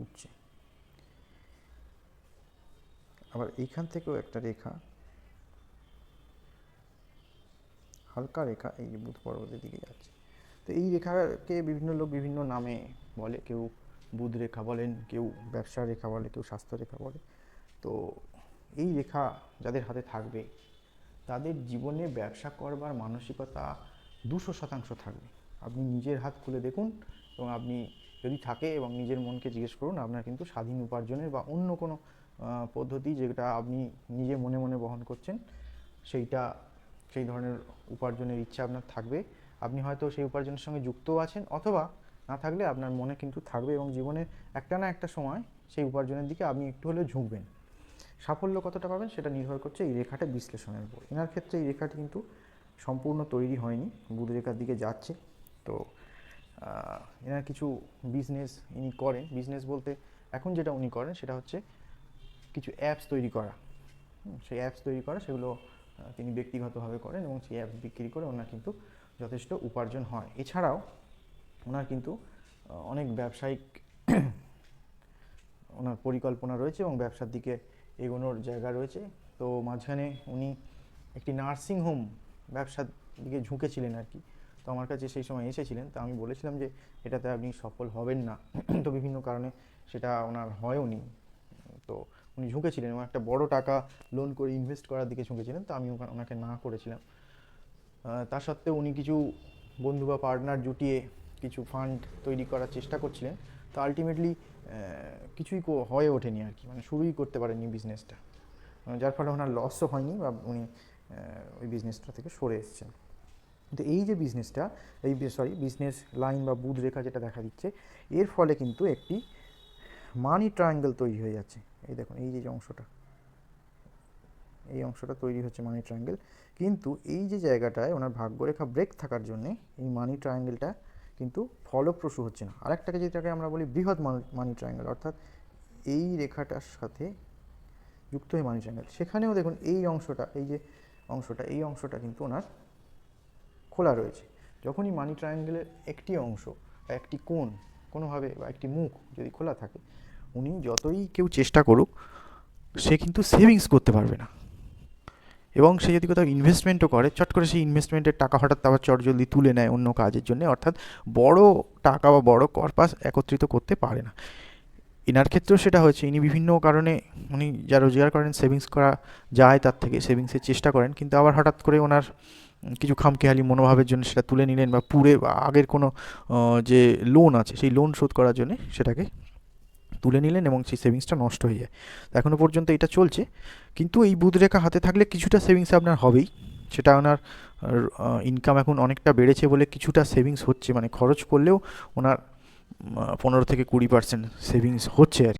উঠছে আবার এইখান থেকেও একটা রেখা। হালকা রেখা এই যে বুধ পর্বতের দিকে যাচ্ছে। তো এই রেখাকে বিভিন্ন লোক বিভিন্ন নামে বলে, কেউ বুধ রেখা বলেন, কেউ ব্যবসা রেখা বলে, কেউ স্বাস্থ্য রেখা বলে। তো এই রেখা যাদের হাতে থাকবে, তাদের জীবনে ব্যবসা করবার মানসিকতা দুশো শতাংশ থাকবে। আপনি নিজের হাত খুলে দেখুন এবং আপনি যদি থাকে এবং নিজের মনকে জিজ্ঞেস করুন, আপনার কিন্তু স্বাধীন উপার্জনের বা অন্য কোনো পদ্ধতি যেটা আপনি নিজে মনে মনে বহন করছেন, সেইটা, সেই ধরনের উপার্জনের ইচ্ছা আপনার থাকবে। আপনি হয়তো সেই উপার্জনের সঙ্গে যুক্তও আছেন অথবা না থাকলে আপনার মনে কিন্তু থাকবে এবং জীবনের একটা না একটা সময় সেই উপার্জনের দিকে আপনি একটু হলেও ঝুঁকবেন। সাফল্য কতটা পাবেন সেটা নির্ভর করছে এই রেখাটা বিশ্লেষণের উপর। এনার ক্ষেত্রে এই রেখাটি কিন্তু সম্পূর্ণ তৈরি হয়নি বুধ রেখার দিকে যাচ্ছে। তো এনার কিছু বিজনেস ইনি করেন। বিজনেস বলতে এখন যেটা উনি করেন সেটা হচ্ছে কিছু অ্যাপস তৈরি করা। সেই অ্যাপস তৈরি করা, সেগুলো তিনি ব্যক্তিগতভাবে করেন এবং সেই অ্যাপস বিক্রি করে ওনার কিন্তু যথেষ্ট উপার্জন হয়। এছাড়াও ওনার কিন্তু অনেক ব্যবসায়িক ওনার পরিকল্পনা রয়েছে এবং ব্যবসার দিকে এগোনোর জায়গা রয়েছে। তো মাঝখানে উনি একটি নার্সিং হোম ব্যবসার দিকে ঝুঁকেছিলেন আর কি। তো আমার কাছে সেই সময় এসেছিলেন তো আমি বলেছিলাম যে এটাতে আপনি সফল হবেন না। তো বিভিন্ন কারণে সেটা ওনার হয়ওনি। তো উনি ঝুঁকেছিলেন এবং একটা বড় টাকা লোন করে ইনভেস্ট করার দিকে ঝুঁকেছিলেন তো আমি ওনাকে না করেছিলাম। আহ, তা সত্ত্বেও উনি কিছু বন্ধু বা পার্টনার জুটিয়ে কিছু ফান্ড তৈরি করার চেষ্টা করছিলেন। তো আলটিমেটলি কিছুই হয়ে ওঠেনি আর কি মানে শুরুই করতে পারেননি বিজনেসটা যার ফলে ওনার লসও হয়নি বা উনি ওই বিজনেসটা থেকে সরে এসেছেন। কিন্তু এই যে বিজনেসটা এই সরি বিজনেস লাইন বা বুধ রেখা যেটা দেখা দিচ্ছে, এর ফলে কিন্তু একটি মানি ট্রায়াঙ্গেল তৈরি হয়ে যাচ্ছে। এই দেখুন, এই যে যে অংশটা, এই অংশটা তৈরি হচ্ছে মানি ট্রায়াঙ্গেল কিন্তু এই যে জায়গাটায় ওনার ভাগ্যরেখা ব্রেক থাকার জন্যে এই মানি ট্রায়াঙ্গেলটা কিন্তু ফলপ্রসূ হচ্ছে না। আরেকটাকে যেটাকে আমরা বলি বৃহৎ মানি ট্রায়াঙ্গেল অর্থাৎ এই রেখাটার সাথে যুক্ত হয়ে মানি ট্রায়াঙ্গেল সেখানেও দেখুন এই অংশটা, এই যে অংশটা, এই অংশটা কিন্তু ওনার খোলা রয়েছে। যখনই মানি ট্রায়াঙ্গেলের একটি অংশ বা একটি কোণ কোনোভাবে বা একটি মুখ যদি খোলা থাকে, উনি যতই কেউ চেষ্টা করুক, সে কিন্তু সেভিংস করতে পারবে না। এবং সে যদি কোথাও ইনভেস্টমেন্টও করে, চট করে সেই ইনভেস্টমেন্টের টাকা হঠাৎ আবার চট জলদি তুলে নেয় অন্য কাজের জন্য, অর্থাৎ বড় টাকা বা বড় কর্পাস একত্রিত করতে পারে না। এনার ক্ষেত্রেও সেটা হয়েছে। ইনি বিভিন্ন কারণে উনি যা রোজগার করেন সেভিংস করা যায় তার থেকে সেভিংসের চেষ্টা করেন। কিন্তু আবার হঠাৎ করে ওনার কিছু খামখেয়ালি মনোভাবের জন্য সেটা তুলে নিলেন বা পুরে বা আগের কোনো যে লোন আছে, সেই লোন শোধ করার জন্য সেটাকে তুলে নিলেন এবং সেই সেভিংসটা নষ্ট হয়ে যায়। এখনও পর্যন্ত এটা চলছে। কিন্তু এই বুধ রেখা হাতে থাকলে কিছুটা সেভিংস আপনার হবেই। সেটা ওনার ইনকাম এখন অনেকটা বেড়েছে বলে কিছুটা সেভিংস হচ্ছে। মানে খরচ করলেও ওনার পনেরো থেকে কুড়ি পার্সেন্ট সেভিংস হচ্ছে আর।